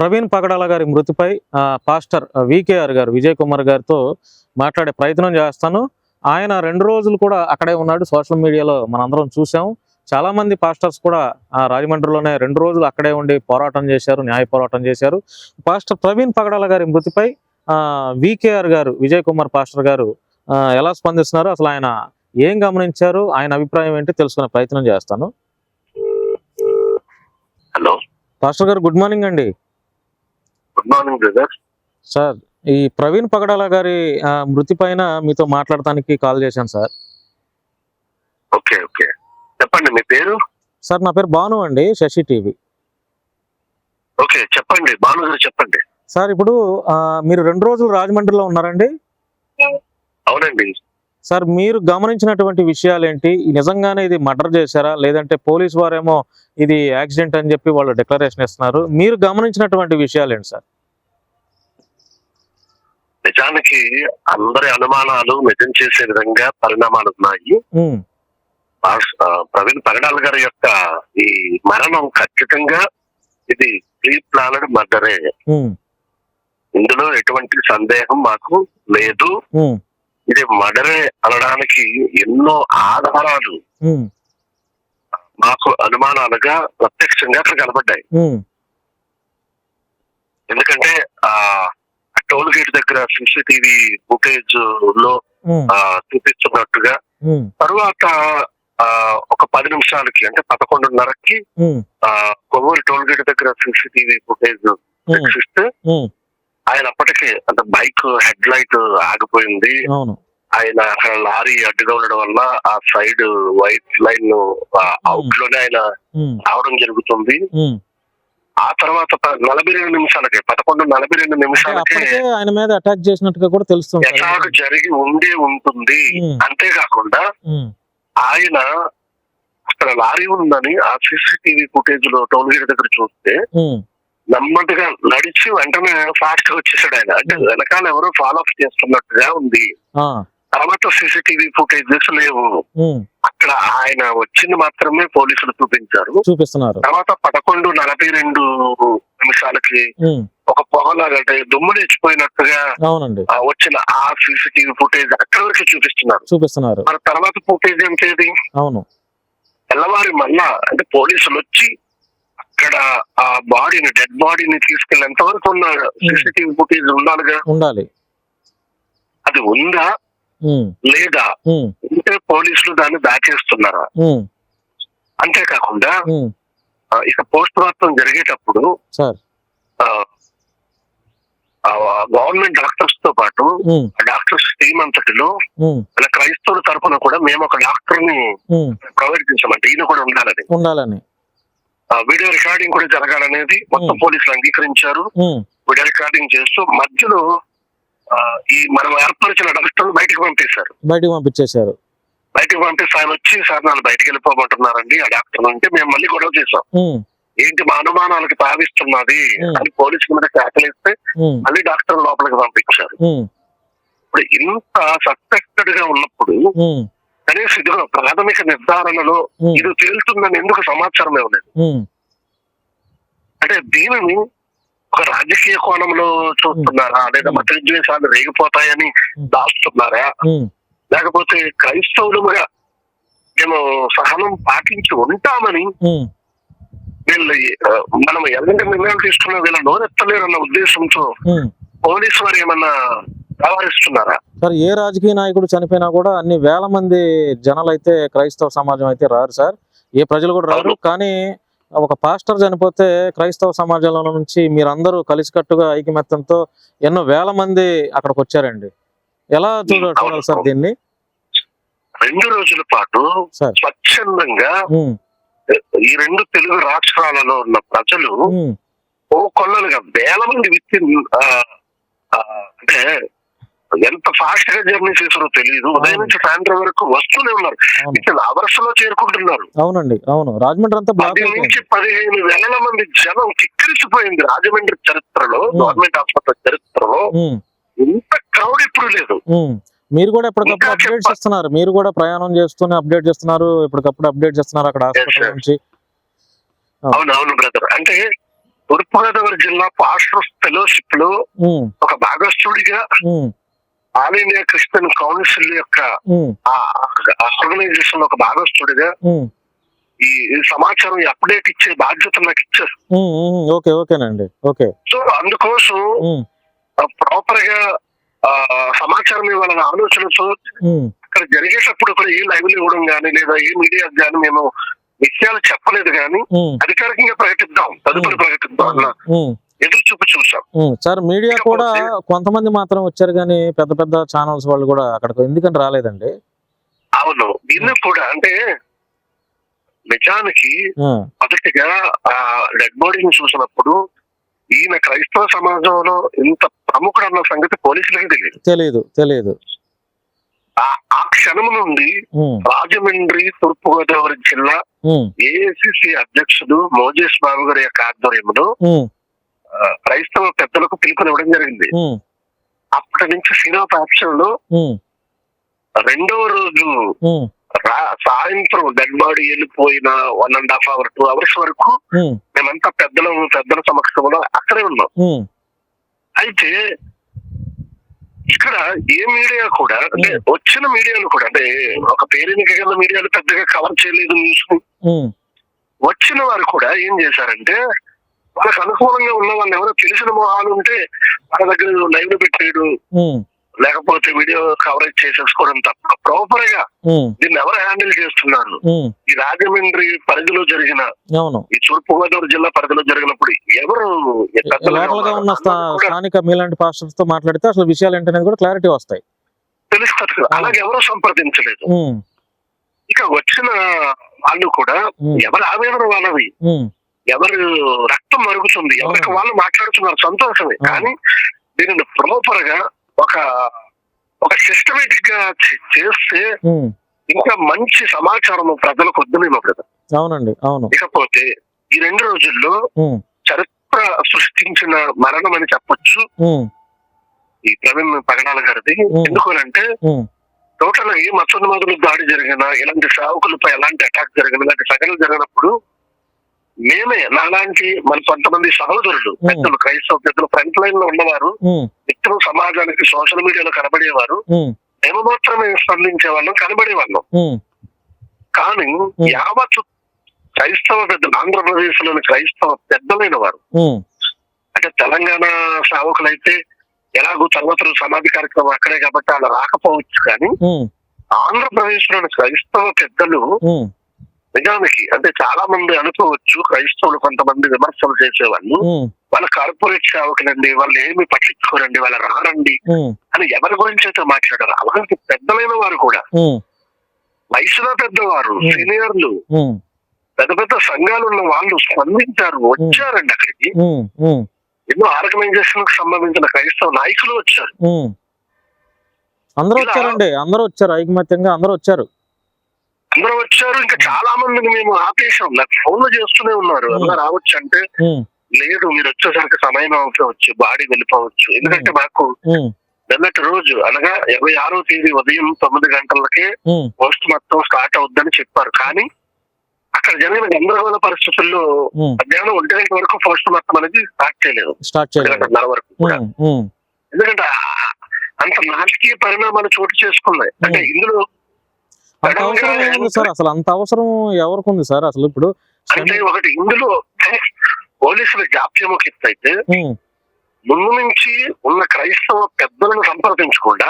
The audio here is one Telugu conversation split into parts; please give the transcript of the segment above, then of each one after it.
ప్రవీణ్ పగడాల గారి మృతిపై ఆ, పాస్టర్ వికేఆర్ గారు విజయ్ కుమార్ గారితో మాట్లాడే ప్రయత్నం చేస్తాను. ఆయన రెండు రోజులు కూడా అక్కడే ఉన్నాడు సోషల్ మీడియాలో మనందరం చూసాం. చాలా మంది పాస్టర్స్ కూడా ఆ, రాజమండ్రిలోనే రెండు రోజులు అక్కడే ఉండి పోరాటం చేశారు న్యాయ పోరాటం చేశారు. పాస్టర్ ప్రవీణ్ పగడాల గారి మృతిపై వికేఆర్ గారు విజయ్ కుమార్ పాస్టర్ గారు ఎలా స్పందిస్తున్నారు? అసలు ఆయన ఏం గమనించారు? ఆయన అభిప్రాయం ఏంటి? తెలుసుకునే ప్రయత్నం చేస్తాను. హలో. పాస్టర్ గారు గుడ్ మార్నింగ్ అండి. గుడ్ మార్నింగ్ బ్రదర్ సార్ ఈ ప్రవీణ్ పగడాల గారి మృతి పైన మీతో మాట్లాడటానికి కాల్ చేశాను సార్ ఓకే ఓకే చెప్పండి మీ పేరు? సార్ నా పేరు భాను అండి శశి టీవీ. ఓకే చెప్పండి భాను గారు చెప్పండి. సార్ ఇప్పుడు మీరు రెండు రోజులు రాజమండ్రిలో ఉన్నారండి? అవునండి. సార్ మీరు గమనించినటువంటి విషయాలు ఏంటి నిజంగానే ఇది మర్డర్ చేశారా? లేదంటే పోలీస్ వారేమో ఇది యాక్సిడెంట్ అని చెప్పి వాళ్ళు డిక్లరేషన్ ఇస్తున్నారు. మీరు గమనించినటువంటి విషయాలు ఏంటి సార్? నిజానికి అందరి అనుమానాలు నిజం చేసే విధంగా పరిణామాలు ఉన్నాయి. ప్రవీణ్ పగడాల గారి యొక్క ఈ మరణం ఖచ్చితంగా ఇది ప్రీ ప్లానడ్ మర్డరే. ఇందులో ఎటువంటి సందేహం మాకు లేదు. ఇది మర్డరే అనడానికి ఎన్నో ఆధారాలు మాకు అనుమానాలుగా ప్రత్యక్షంగా అక్కడ కనబడ్డాయి ఎందుకంటే ఆ టోల్ గేట్ దగ్గర సీసీటీవీ ఫుటేజ్లో చూపిస్తున్నట్టుగా తరువాత ఆ, ఒక పది నిమిషాలకి అంటే పదకొండున్నరకి కొవ్వూరు టోల్ గేట్ దగ్గర సీసీటీవీ ఫుటేజ్ ఆయన అప్పటికే అంటే బైక్ హెడ్ లైట్ ఆగిపోయింది. అవును. ఆయన అక్కడ లారీ అడ్డుగా ఉండడం వల్ల ఆ సైడ్ వైట్ లైన్ అవుట్లోనే ఆయన ఉమ్, రావడం జరుగుతుంది. ఉమ్. ఆ తర్వాత నలభై రెండు నిమిషాలకి పదకొండు నలభై రెండు నిమిషాలకి అప్పటికే ఆయన మీద అటాక్ చేసినట్టుగా కూడా తెలుస్తుంది. ఎటాక్ జరిగి ఉండే ఉంటుంది. అంతేకాకుండా ఆయన అక్కడ లారీ ఉందని ఆ సీసీటీవీ ఫుటేజ్లో టోల్ గేట్ దగ్గర చూస్తే నెమ్మదిగా నడిచి వెంటనే ఫాస్ట్గా వచ్చేసాడు ఆయన. అంటే వెనకాల ఎవరో ఫాలో అప్ చేస్తున్నట్టుగా ఉంది. తర్వాత సీసీటీవీ ఫుటేజెస్ లేవు. ఉమ్, అక్కడ ఆయన వచ్చింది మాత్రమే పోలీసులు చూపించారు. చూపిస్తున్నారు. తర్వాత పదకొండు నలభై రెండు నిమిషాలకి ఉమ్, ఒక పొగలాగా అంటే దుమ్ము లేచిపోయినట్టుగా వచ్చిన ఆ సీసీటీవీ ఫుటేజ్ అక్కడ వరకు చూపిస్తున్నారు. చూపిస్తున్నారు. మరి తర్వాత ఫుటేజ్ ఏంటేది అవును. తెల్లవారి మళ్ళా అంటే పోలీసులు వచ్చి అక్కడ ఆ బాడీని డెడ్ బాడీని తీసుకెళ్ళేంత వరకు ఉన్న సీసీటీవీ ఫుటేజ్ ఉండాలిగా ఉండాలి అది ఉందా? లేదా? ఉంటే పోలీసులు దాన్ని దాచేస్తున్నారా అంతేకాకుండా ఇక పోస్ట్ మార్టం జరిగేటప్పుడు గవర్నమెంట్ డాక్టర్స్తో పాటు డాక్టర్స్ టీమ్ అంతటిలో క్రైస్తవుల తరఫున కూడా మేము ఒక డాక్టర్ని ప్రొవైడ్ ఈయన కూడా ఉండాలని. ఉండాలని. వీడియో రికార్డింగ్ కూడా జరగాలనేది మొత్తం. పోలీసులు అంగీకరించారు. వీడియో రికార్డింగ్ చేస్తూ మధ్యలో ఈ మనం ఏర్పరిచిన డాక్టర్లు బయటకు పంపేశారు. బయటికి పంపించేశారు. బయటకు పంపిస్తే ఆయన వచ్చి సార్ నన్ను బయటకు వెళ్ళిపోమంటున్నారండి ఆ డాక్టర్ అంటే మేము మళ్ళీ గొడవ చేసాం ఏంటి మా అనుమానాలకు తావిస్తున్నది. అని పోలీసుల మీద కేకలేస్తే మళ్ళీ డాక్టర్ లోపలికి పంపించారు. ఇప్పుడు ఇంత సస్పెక్టెడ్గా ఉన్నప్పుడు కనీసం ఇదిగో ప్రాథమిక నిర్ధారణలో ఇది తేలుతుందని ఎందుకు సమాచారం ఇవ్వలేదు అంటే దీనిని ఒక రాజకీయ కోణంలో చూస్తున్నారా? లేదా మత విద్వేషాలు రేగిపోతాయని దాస్తున్నారా లేకపోతే క్రైస్తవులుగా మేము సహనం పాటించి ఉంటామని వీళ్ళు మనం ఎలాంటి నిర్ణయాలు తీసుకున్నా వీళ్ళ నోరెత్తలేరన్న ఉద్దేశంతో. పోలీసు వారు ఏమన్నా వ్యవహరిస్తున్నారా సార్ ఏ రాజకీయ నాయకుడు చనిపోయినా కూడా అన్ని వేల మంది జనాలు అయితే క్రైస్తవ సమాజం అయితే రారు సార్. ఏ ప్రజలు కూడా రారు. కానీ ఒక పాస్టర్ చనిపోతే క్రైస్తవ సమాజంలో నుంచి మీరందరూ కలిసికట్టుగా ఐకమత్యంతో ఎన్నో వేల మంది అక్కడికి వచ్చారండి ఎలా చూడ చూడాలి సార్ దీన్ని? రెండు రోజుల పాటు స్వచ్ఛందంగా ఈ రెండు తెలుగు రాష్ట్రాలలో ఉన్న ప్రజలు ఓ కొల్లలుగా వేల మంది విత్ అంటే ఎంత ఫాస్ట్గా జర్నీ చేసారో తెలియదు ఉదయం నుంచి సాయంత్రం వరకు వస్తూనే ఉన్నారు. ఇక్కడ అవర్స్లో చేరుకుంటున్నారు. అవునండి అవును. రాజమండ్రి అంతా పది నుంచి పదిహేను వేల మంది జనం కిక్కిరిసిపోయింది రాజమండ్రి చరిత్రలో. గవర్నమెంట్ ఆసుపత్రి చరిత్రలో. ఇంత క్రౌడ్ ఇప్పుడు లేదు. మీరు కూడా ఎప్పటికప్పుడు చెప్ప- ఇస్తున్నారు మీరు కూడా ప్రయాణం చేస్తూనే అప్డేట్ చేస్తున్నారు. ఎప్పటికప్పుడు అప్డేట్ చేస్తున్నారు అక్కడ హాస్పిటల్. నుంచి. అవును అవును బ్రదర్ అంటే తూర్పుగోదావరి జిల్లా పాస్టర్స్ ఫెలోషిప్లో ఒక భాగస్థుడిగా ఆల్ ఇండియా క్రిస్టియన్ కౌన్సిల్ యొక్క ఆర్గనైజేషన్ ఒక భాగస్థుడిగా ఈ సమాచారం అప్డేట్ ఇచ్చే బాధ్యత నాకు ఇచ్చారు. ఓకే ఓకేనండి ఓకే. సో అందుకోసం ప్రాపర్గా సమాచారం ఇవ్వాలన్న ఆలోచనతో అక్కడ జరిగేటప్పుడు కూడా ఏ లైవ్ ఇవ్వడం కానీ లేదా ఏ మీడియా కానీ మేము విషయాలు చెప్పలేదు కానీ అధికారికంగా ప్రకటిద్దాం తదుపరి ప్రకటిద్దాం అన్న ఎదురు చూపు చూసాం. సార్ మీడియా కూడా కొంతమంది మాత్రం వచ్చారు కానీ పెద్ద పెద్ద ఛానల్స్ వాళ్ళు కూడా అక్కడికి ఎందుకని రాలేదండి? అవును. దీన్ని కూడా అంటే నిజానికి మొదటిగా ఆ డెడ్ బాడీని చూసినప్పుడు ఈయన క్రైస్తవ సమాజంలో ఇంత ప్రముఖుడు అన్న సంగతి పోలీసులకి తెలియదు. తెలియదు తెలియదు ఆ క్షణం నుండి రాజమండ్రి తూర్పుగోదావరి జిల్లా ఉమ్, ఏఐసిసి అధ్యక్షుడు మోజేష్ బాబు గారి యొక్క ఆధ్వర్యంలో క్రైస్తవ పెద్దలకు పిలుపునివ్వడం జరిగింది. అప్పటి నుంచి సినిమా లో రెండవ రోజు సాయంత్రం డెడ్ బాడీ వెళ్ళిపోయిన one and half hour two hours వరకు మేమంతా పెద్దల పెద్దల సమక్షంలో అక్కడే ఉన్నాం. అయితే ఇక్కడ ఏ మీడియా కూడా అంటే వచ్చిన మీడియాలు కూడా అంటే ఒక పేరెనిక గల మీడియాలు పెద్దగా కవర్ చేయలేదు న్యూస్ వచ్చిన వారు కూడా ఏం చేశారంటే వాళ్ళకి అనుకూలంగా ఉన్న వాళ్ళు ఎవరో తెలిసిన మొహాలు ఉంటే వాళ్ళ దగ్గర లైవ్లో పెట్టేయడం లేకపోతే వీడియో కవరేజ్ చేసేసుకోవడం తప్ప ప్రాపర్గా దీన్ని ఎవరు హ్యాండిల్ చేస్తున్నారు? ఈ రాజమండ్రి పరిధిలో జరిగిన ఈ తూర్పు గోదావరి జిల్లా పరిధిలో జరిగినప్పుడు ఎవరు స్థానిక మీలాంటి పాస్టర్స్తో మాట్లాడితే అసలు విషయాలు ఏంటనేది కూడా క్లారిటీ వస్తాయి. తెలుస్తుంది కదా. అలాగే ఎవరు సంప్రదించలేదు? ఇక వచ్చిన వాళ్ళు కూడా ఎవరి ఆవేదన వాళ్ళవి? ఎవరు రక్తం మరుగుతుంది ఎవరికి. వాళ్ళు మాట్లాడుతున్నారు సంతోషమే. కానీ దీనిని ప్రాపర్గా ఒక ఒక సిస్టమేటిక్గా చేస్తే ఇంకా మంచి సమాచారం ప్రజలకు వద్దునేమో కదా అవునండి అవును. ఇకపోతే ఈ రెండు రోజుల్లో చరిత్ర సృష్టించిన మరణం అని చెప్పొచ్చు. ఈ ప్రవీణ్ పగడాల గారిది. ఎందుకనంటే టోటల్గా ఏ మత్స్యమాదులు దాడి జరిగినా ఇలాంటి సావుకులపై ఎలాంటి అటాక్ జరిగిన ఇలాంటి సంఘటనలు జరిగినప్పుడు మేమే నాలాంటి మన కొంతమంది సహోదరులు. పెద్దలు క్రైస్తవ పెద్దలు ఫ్రంట్ లైన్లో ఉన్నవారు నిత్యం సమాజానికి సోషల్ మీడియాలో కనబడేవారు మేము. మాత్రమే స్పందించే వాళ్ళం కనబడేవాళ్ళం కానీ యావత్ క్రైస్తవ పెద్దలు ఆంధ్రప్రదేశ్లోని క్రైస్తవ పెద్దలైన వారు అంటే తెలంగాణ సేవకులైతే ఎలాగో తర్వాత సమాధి కార్యక్రమం అక్కడే కాబట్టి అలా రాకపోవచ్చు కానీ ఆంధ్రప్రదేశ్లోని క్రైస్తవ పెద్దలు నిజానికి అంటే చాలా మంది అనుకోవచ్చు క్రైస్తవులు కొంతమంది విమర్శలు చేసేవాళ్ళు వాళ్ళ కార్పొరేట్ సేవకులండి వాళ్ళు ఏమి పట్టించుకోరండి వాళ్ళ రారండి అని ఎవరి గురించి అయితే మాట్లాడారు? అలాంటి పెద్దలైన వారు కూడా. వయసులో పెద్దవారు. సీనియర్లు పెద్ద పెద్ద సంఘాలు ఉన్న వాళ్ళు స్పందించారు వచ్చారండి అక్కడికి. ఎన్నో ఆర్గనైజేషన్కు సంబంధించిన క్రైస్తవ నాయకులు వచ్చారు. అందరూ వచ్చారండి అందరూ వచ్చారు ఐకమత్యంగా అందరూ వచ్చారు. అందరూ వచ్చారు. ఇంకా చాలా మందిని మేము ఆపేశాం. నాకు ఫోన్లు చేస్తూనే ఉన్నారు. అలా రావచ్చు అంటే లేదు మీరు వచ్చేసరికి సమయం అవుతుంది బాడీ వెళ్ళిపోవచ్చు. ఎందుకంటే మాకు నిన్నటి రోజు అనగా ఇరవై ఆరో తేదీ ఉదయం తొమ్మిది గంటలకే పోస్ట్ మొత్తం స్టార్ట్ అవుద్దని చెప్పారు. కానీ అక్కడ జరిగిన గందరగోళ పరిస్థితుల్లో మధ్యాహ్నం ఒంటి గంట వరకు పోస్ట్ మొత్తం అనేది స్టార్ట్ చేయలేదు. స్టార్ట్ ఒంటి చేయలేదు గంటన్నర వరకు కూడా. ఎందుకంటే అంత నాటకీయ పరిణామాలు చోటు చేసుకున్నాయి. అంటే. ఇందులో అంత అవసరం ఏముంది సార్. అసలు అంత అవసరం ఎవరికి ఉంది సార్? అసలు ఇప్పుడు అంటే ఒకటి ఇందులో పోలీసుల జాప్యం అయితే ముందు నుంచి ఉన్న క్రైస్తవ పెద్దలను సంప్రదించకుండా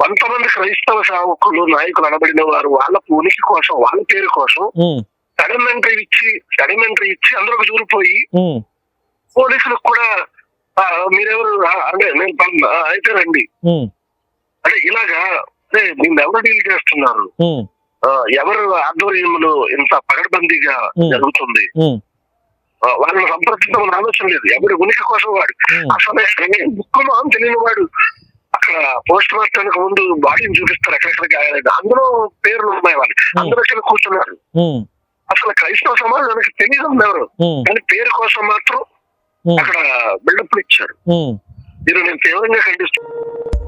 కొంతమంది క్రైస్తవ సేవకులు నాయకులు అనబడిన వారు వాళ్ళ ఉనికి కోసం వాళ్ళ పేరు కోసం సడన్ ఎంట్రీ ఇచ్చి సడన్ ఎంట్రీ ఇచ్చి అందరికి దూరిపోయి పోలీసులకు కూడా మీరెవరు అంటే నేను అయితే రండి. అంటే ఇలాగా అంటే దీన్ని ఎవరు డీల్ చేస్తున్నారు? ఎవరు ఆధ్వర్యంలో ఇంత పగడబందీగా. జరుగుతుంది? వాళ్ళని సంప్రదించడం ఆలోచన లేదు. ఎవరి ఉనికి కోసం వాడు. అసలు ముక్కు మొహం తెలియని వాడు. అక్కడ పోస్ట్ మార్టానికి ముందు బాడీని చూపిస్తారు ఎక్కడెక్కడ గాయాలేదు అందులో పేర్లు ఉన్నాయి వాళ్ళు అందరూ ఇక్కడ కూర్చున్నారు. అసలు క్రైస్తవ సమాజానికి తెలియదు ఎవరు కానీ పేరు కోసం మాత్రం అక్కడ బిల్డప్ ఇచ్చారు. దీన్ని నేను తీవ్రంగా ఖండిస్తున్నాను